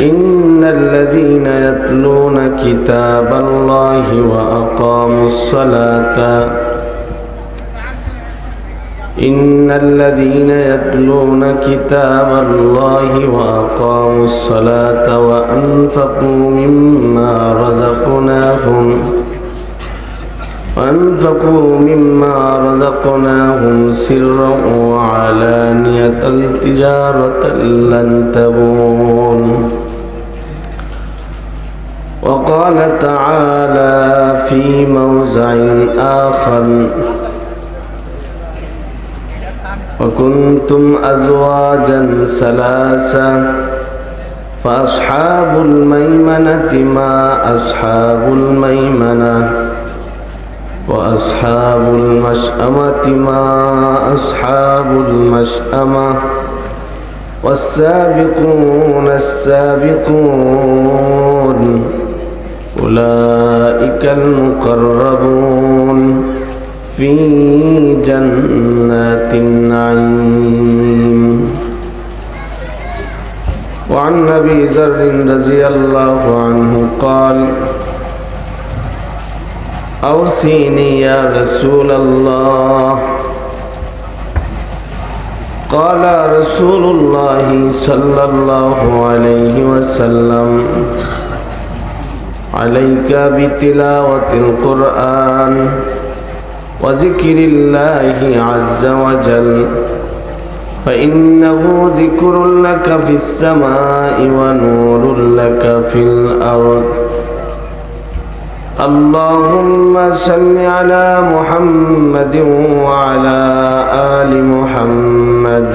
إن الذين يتلون كتاب الله وأقاموا الصلاة إن الذين يتلون كتاب الله وأقاموا الصلاة وأنفقوا مما رزقناهم وأنفقوا مما رزقناهم سرا وعلانية تجارة لن تبون وقال تعالى في موزع آخر. وكنتم أزواجا ثلاثة فأصحاب الميمنة ما أصحاب الميمنة وأصحاب المشأمة ما أصحاب المشأمة والسابقون السابقون. أولئك المقربون في جنات النعيم. وعن أبي ذر رضي الله عنه قال أوصيني يا رسول الله. قال رسول الله صلى الله عليه وسلم عليك بتلاوة القرآن وذكر الله عز وجل فإنه ذكر لك في السماء ونور لك في الأرض. اللهم صل على محمد وعلى آل محمد.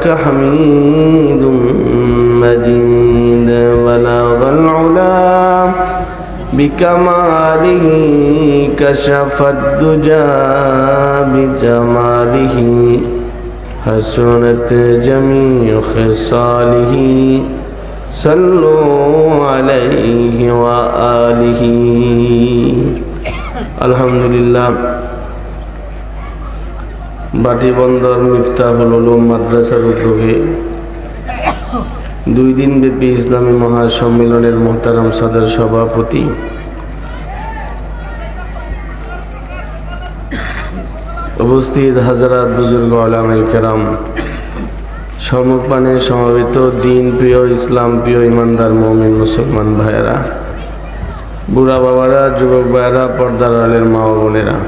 إنك حميد مجيد بلغ العلا بكماله كشف الدجى بجماله حسنت جميع خصاله صلوا عليه وآله. الحمد لله. বাটিবন্দর মিফতাহুল উলুম মাদ্রাসার উদ্যোগে দুই দিন ব্যাপী ইসলামী মহাসম্মেলনের মোহতারাম সাদের সভাপতি। উপস্থিত হাজারাত বুজুর্গ আলামাই কেরাম সম্মুখপানে সমবেত দিন প্রিয় ইসলাম প্রিয় ইমানদার মমিন মুসলমান ভাইয়েরা, বুড়া বাবারা, যুবক ভাইয়েরা, পর্দার আলের মা বোনেরা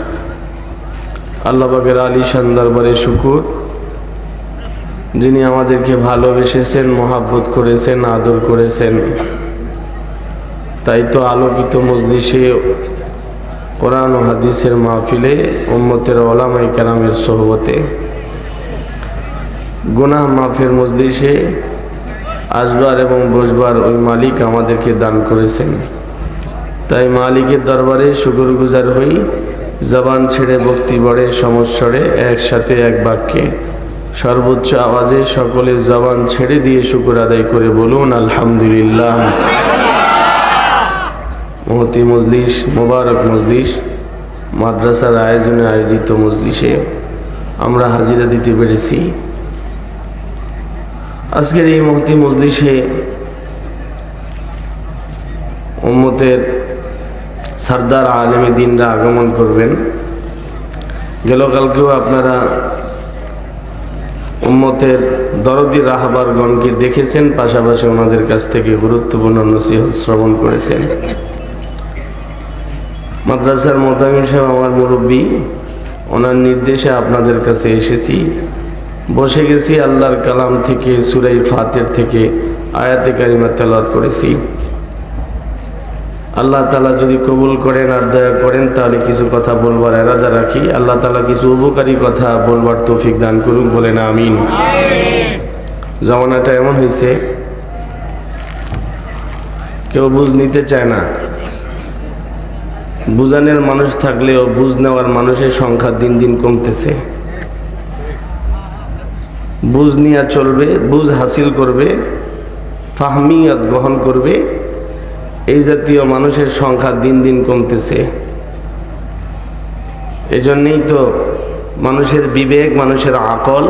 আল্লাহবাগের আলী দরবারে শুকুর। যিনি আমাদেরকে ভালোবেসেছেন, মহাব্বত করেছেন, আদর করেছেন। তাই তো আলোকিত মজলিসে কোরআন হাদিসের মাহফিলে উম্মতের ওলামাই কালামের সহবতে গুনাহ মাফের মজলিসে আসবার এবং বসবার ওই মালিক আমাদেরকে দান করেছেন। তাই মালিকের দরবারে শুকুর গুজার হই। জবান ছেড়ে ভক্তি বড়ে সমস্বরে একসাথে এক বাক্যে সর্বোচ্চ আওয়াজে সকলে জবান ছেড়ে দিয়ে শুকুর আদায় করে বলুন, আলহামদুলিল্লাহ। মহতি মজলিস, মোবারক মজলিস, মাদ্রাসার আয়োজনে আয়োজিত মজলিসে আমরা হাজিরা দিতে পেরেছি। আজকের এই মহতি মজলিসে উম্মতের সর্দার আলমী দিনরা আগমন করবেন। গেল কালকেও আপনারা উম্মতের দরদি রাহাবারগণকে দেখেছেন, পাশাপাশি ওনাদের কাছ থেকে গুরুত্বপূর্ণ নসিহত শ্রবণ করেছেন। মাদ্রাসার মোতামিম সাহেব আমার মুরব্বী, ওনার নির্দেশে আপনাদের কাছে এসেছি। বসে গেছি, আল্লাহর কালাম থেকে, সুরাই ফাতের থেকে আয়াতে কারিমা তেলাওয়াত করেছি। আল্লাহ তালা যদি কবুল করেন আর দয়া করেন তাহলে কিছু কথা বলবার এরাদা রাখি। আল্লাহ তালা কিছু উপকারী কথা বলবার তৌফিক দান করুক বলে না আমিন। জমানাটা এমন হয়েছে কেউ বুঝ নিতে চায় না। বুঝানোর মানুষ থাকলেও বুঝ নেওয়ার মানুষের সংখ্যা দিন দিন কমতেছে। বুঝ নিয়ে চলবে বুঝ হাসিল করবে ফাহমিয়ত গ্রহণ করবে। এই জাতীয় মানুষের সংখ্যা দিন দিন কমতেছে। এজন্যই তো মানুষের বিবেক, মানুষের আকল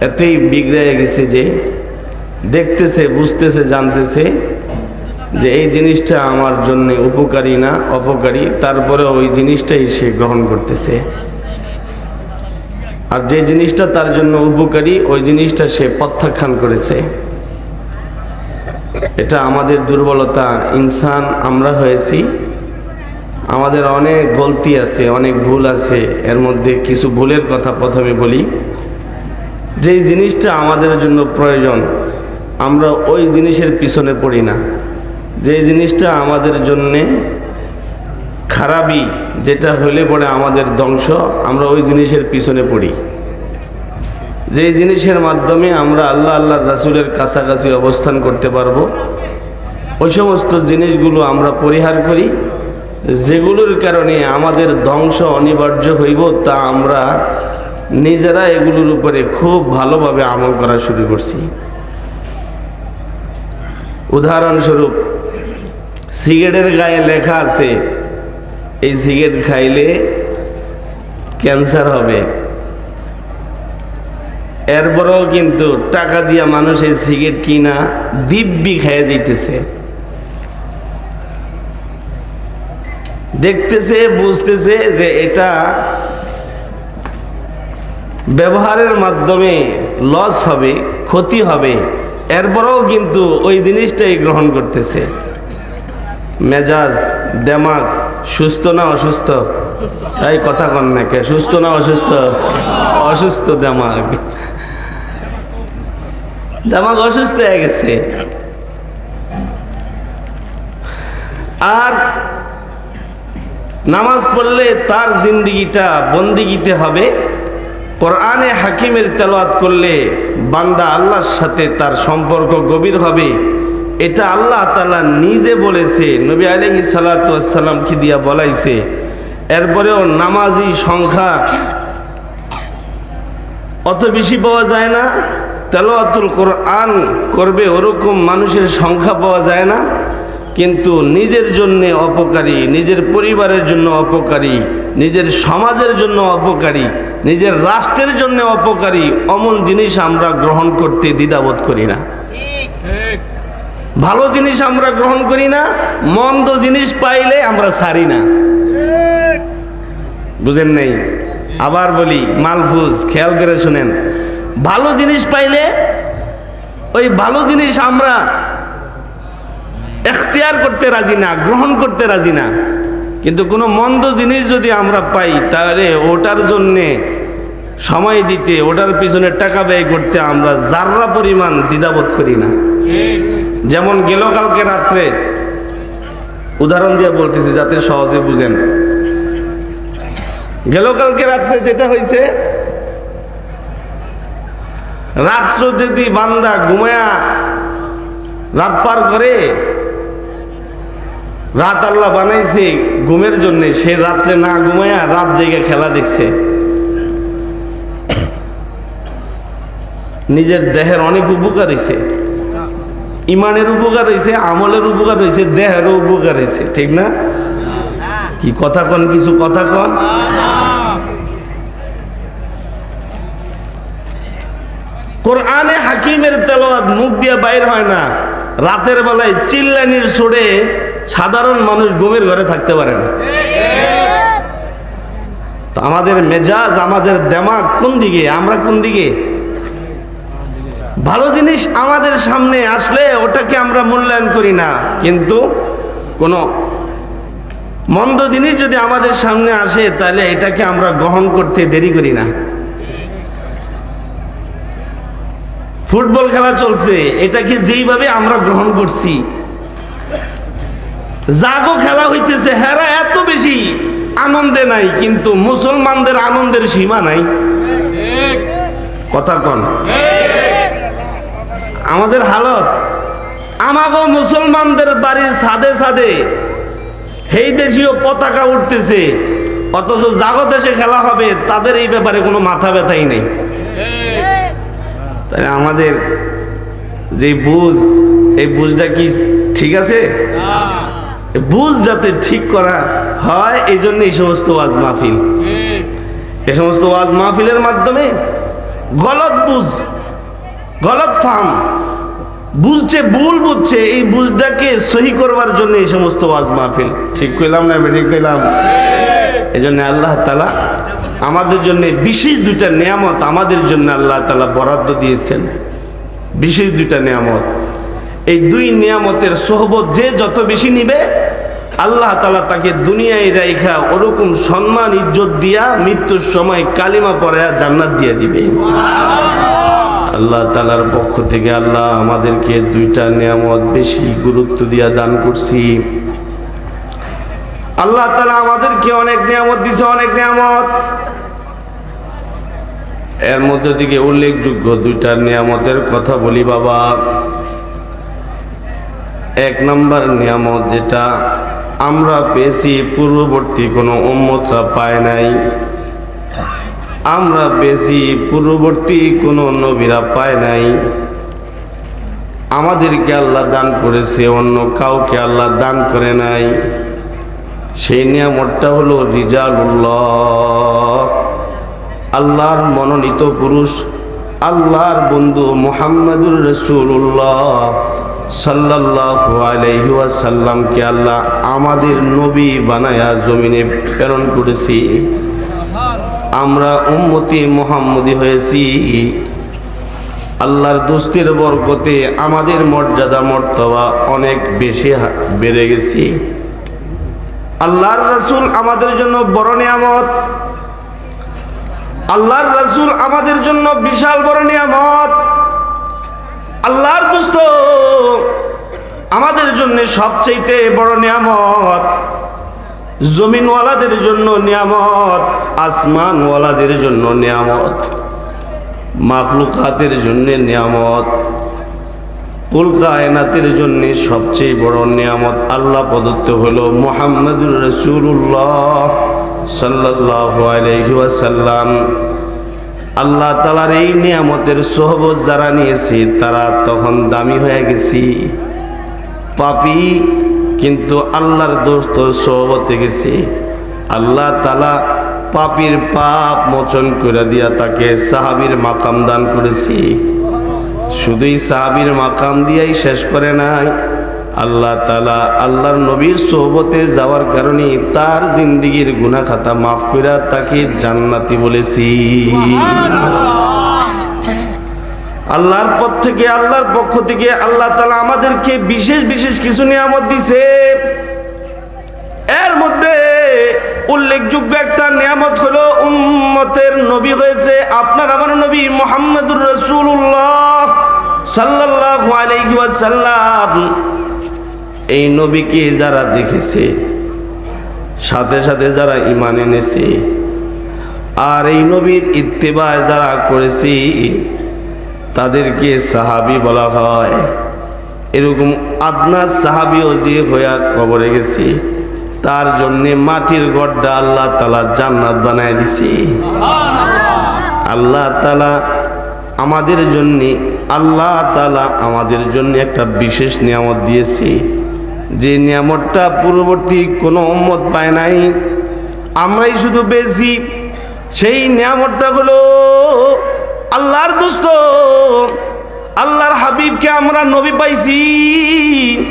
এতই বিগড়ে গেছে যে দেখতেছে, বুঝতেছে, জানতেছে যে এই জিনিসটা আমার জন্য উপকারী না অপকারী তারপরে ওই জিনিসটাই সে গ্রহণ করতেছে। আর যে জিনিসটা তার জন্য উপকারী, ওই জিনিসটা সে প্রত্যাখ্যান করেছে। এটা আমাদের দুর্বলতা। ইনসান, আমরা হয়েছি। আমাদের অনেক গলতি আছে, অনেক ভুল আছে। এর মধ্যে কিছু ভুলের কথা প্রথমে বলি। যেই জিনিসটা আমাদের জন্য প্রয়োজন, আমরা ওই জিনিসের পিছনে পড়ি না। যে জিনিসটা আমাদের জন্যে খারাপই, যেটা হলে পরে আমাদের ধ্বংস, আমরা ওই জিনিসের পিছনে পড়ি। যে জিনিসের মাধ্যমে আমরা আল্লাহ আল্লাহ রাসুলের কাছাকাছি অবস্থান করতে পারব, ওই সমস্ত জিনিসগুলো আমরা পরিহার করি। যেগুলোর কারণে আমাদের ধ্বংস অনিবার্য হইব, তা আমরা নিজেরা এগুলোর উপরে খুব ভালোভাবে আমল করা শুরু করছি। উদাহরণস্বরূপ, সিগারেটের গায়ে লেখা আছে, এই সিগারেট খাইলে ক্যান্সার হবে। এরপরেও কিন্তু টাকা দিয়া মানুষ এই সিগারেট কিনা দিব্যি খেয়ে যাইতেছে। দেখতেছে, বুঝতেছে যে এটা ব্যবহারের মাধ্যমে লস হবে, ক্ষতি হবে। এরপরেও কিন্তু ওই জিনিসটাই গ্রহণ করতেছে। মেজাজ, দেমাগ, সুস্থ না অসুস্থ? এই কথা কন না কে? সুস্থ না অসুস্থ? অসুস্থ দেমাগ। দেমাগ অসুস্থ হয়ে গেছে। আর নামাজ পড়লে তার জিন্দিগিটা বন্দিগিতে হবে। কোরআনে হাকিমের তেলাওয়াত করলে বান্দা আল্লাহর সাথে তার সম্পর্ক গভীর হবে। এটা আল্লাহ তালা নিজে বলেছে, নবী আলহি সালাতামকে দিয়া বলাইছে। এরপরেও নামাজি সংখ্যা অত বেশি পাওয়া যায় না। তেলাওয়াতুল কোরআন করবে ওরকম মানুষের সংখ্যা পাওয়া যায় না। কিন্তু নিজের জন্য অপকারী, নিজের পরিবারের জন্য অপকারী, নিজের সমাজের জন্য অপকারী, নিজের রাষ্ট্রের জন্য অপকারী অমন জিনিস আমরা গ্রহণ করতে দ্বিধাবোধ করি না। ভালো জিনিস আমরা গ্রহণ করি না, মন্দ জিনিস পাইলে আমরা ছাড়ি না। বুঝেন নেই? আবার বলি, মালফুজ, খেয়াল করে শুনেন। ভালো জিনিস পাইলে ওই ভালো জিনিস আমরা এখতিয়ার করতে রাজি না, গ্রহণ করতে রাজি না। কিন্তু কোনো মন্দ জিনিস যদি আমরা পাই, তাহলে ওটার জন্যে সময় দিতে, ওটার পিছনে টাকা ব্যয় করতে আমরা যার্রা পরিমাণ দ্বিধাবোধ করি না। যেমন গেল কালকে রাত্রে, উদাহরণ দিয়ে বলতেছি যাতে সহজে বুঝেন। গেল কালকে রাত্রে যেটা হয়েছে রাত্র যদি বান্দা ঘুমায়া রাত পার করে, রাত আল্লাহ বানাইছে ঘুমের জন্য, সে রাত্রে না ঘুমায়া রাত জেগে খেলা দেখছে। নিজের দেহের অনেক উপকার হয়েছে ইমানের উপকার হয়েছে আমলের উপকার হয়েছে দেহেরও উপকার হয়েছে ঠিক না? কি কথা কন, কিছু কথা কন? কোরআনে হাকিমের তেলাওয়াত মুখ দিয়ে বাইর হয় না। রাতের বেলায় চিল্লানির সোড়ে সাধারণ মানুষ ঘুমের ঘরে থাকতে পারে না। আমাদের মেজাজ, আমাদের দেমাগ কোন দিকে? আমরা কোন দিকে? ভালো জিনিস আমাদের সামনে আসলে ওটাকে আমরা মূল্যায়ন করি না। কিন্তু কোনো মন্দ জিনিস যদি আমাদের সামনে আসে, তাহলে এটাকে আমরা গ্রহণ করতে দেরি করি না। ফুটবল খেলা চলছে, এটাকে যেইভাবে আমরা গ্রহণ করছি। জাগো খেলা হইতেছে, হেরা এত বেশি আনন্দে নাই, কিন্তু মুসলমানদের আনন্দের সীমা নাই। কথা কন। আমাদের হালত, আমাগো মুসলমানদের বাড়ির সাদে সাদে সেই দেশীয় পতাকা উঠতেছে, অথচ জাগো দেশে খেলা হবে, তাদের এই ব্যাপারে কোনো মাথা ব্যথাই নেই। তাই আমাদের যে বুঝ এই বুঝটা কি ঠিক আছে? বুঝ যাতে ঠিক করা হয় এই জন্য এই সমস্ত ওয়াজ মাহফিল। এই সমস্ত ওয়াজ মাহফিলের মাধ্যমে গলত বুঝ গলত ফার্ম বুঝছে ভুল বুঝছে এই বুঝটাকে সহি করবার জন্য এই সমস্ত ওয়াজ মাহফিল। ঠিক কইলাম না ঠিক কইলাম? এই জন্য আল্লাহ তালা আমাদের জন্য বিশেষ দুইটা নিয়ামত আমাদের জন্য আল্লাহ তালা বরাদ্দ দিয়েছেন। বিশেষ দুইটা নিয়ামত। এই দুই নিয়ামতের সোহবত যে যত বেশি নিবে, আল্লাহ তালা তাকে দুনিয়ায় রাইখা ওরকম সম্মান, ইজ্জত দিয়া মৃত্যুর সময় কালিমা পরে জান্নাত দিয়ে দিবে। আল্লাহ তালার পক্ষ থেকে আল্লাহ আমাদেরকে দুইটা নিয়ামত বেশি গুরুত্ব দিয়া দান করছি। আল্লাহ তালা আমাদেরকে অনেক নিয়ামত দিছে, অনেক নিয়ামত। এর মধ্যে থেকে উল্লেখযোগ্য দুইটা নিয়ামতের কথা বলি বাবা। এক নম্বর নিয়ামত যেটা আমরা পেয়েছি, পূর্ববর্তী কোনো উম্মতরা পায় নাই। আমরা পেয়েছি, পূর্ববর্তী কোনো নবীরা পায় নাই। আমাদেরকে আল্লাহ দান করেছে, অন্য কাউকে আল্লাহ দান করে নাই। সেই নিয়ামতটা হলো রিজালুল্লাহ। আল্লাহর মনোনীত পুরুষ, আল্লাহর বন্ধু মোহাম্মদুর রসুল্লাহ সাল্লাহ আল্লাহ আমাদের নবী বানায়া জমিনে প্রেরণ করেছি। আমরা উম্মতি মোহাম্মদি হয়েছি। আল্লাহর দোস্তের বরকতে আমাদের মর্যাদা, মর্তবা অনেক বেশি বেড়ে গেছি। আল্লাহর রসুল আমাদের জন্য বড় নিয়ামত। আল্লাহর রসুল আমাদের জন্য বিশাল বড় নিয়ামত। আল্লাহর দুস্থ আমাদের জন্য সবচেয়ে বড় নিয়ামত। জমিনওয়ালাদের জন্য নিয়ামত, আসমানওয়ালাদের জন্য নিয়ামত। মাখলুকাতের জন্য নিয়ামত। কুল কায়নাতের জন্য সবচেয়ে বড় নিয়ামত আল্লাহ প্রদত্ত হলো মোহাম্মদুর রসুল্লাহ সাল্লাহ আলহি ওয়াসাল্লাম। আল্লাহ তালার এই নিয়ামতের সোহবত যারা নিয়েছে, তারা তখন দামি হয়ে গেছি। পাপি, কিন্তু আল্লাহর দোস্ত সোহবতে গেছে। আল্লাহ তালা পাপির পাপ মোচন করে দিয়া তাকে সাহাবির মাকাম দান করেছি। শুধুই সাহাবির মাকাম দিয়াই শেষ করে নাই। আল্লাহ তালা আল্লাহর নবীর সোহবতে যাওয়ার কারণে তার জিন্দিগির গুনা খাতা মাফ করে তাকে জান্নাতি বলেছি। আল্লাহর পথ থেকে, আল্লাহর পক্ষ থেকে আল্লাহ তালা আমাদেরকে বিশেষ বিশেষ কিছু নিয়ামত দিছে। এর মধ্যে উল্লেখযোগ্য একটা নিয়ামত হলো, উম্মতের নবী হয়েছে আপনার, আমার নবী মোহাম্মদুর রসুল্লাহ সাল্লাহ আলাইহি ওয়াসাল্লাম এই নবীকে যারা দেখেছে সাথে সাথে যারা ইমান এনেছে আর এই নবীর ইত্তেবায় যারা করেছি তাদেরকে সাহাবি বলা হয়। এরকম আদনার সাহাবিও যে হইয়া কবরে গেছে তার জন্যে মাটির গড্ডা আল্লাহ তালা জান্নাত বানায় দিছি। আল্লাহ তালা আমাদের জন্যে আল্লাহ তালা আমাদের জন্য একটা বিশেষ নিয়ামত দিয়েছে। যে নিয়ামতটা পূর্ববর্তী কোনো উম্মত পায় নাই। আমরাই শুধু পেয়েছি। সেই নিয়ামতটা হলো আল্লাহর দোস্ত। আল্লাহর হাবিবকে আমরা নবী পাইছি।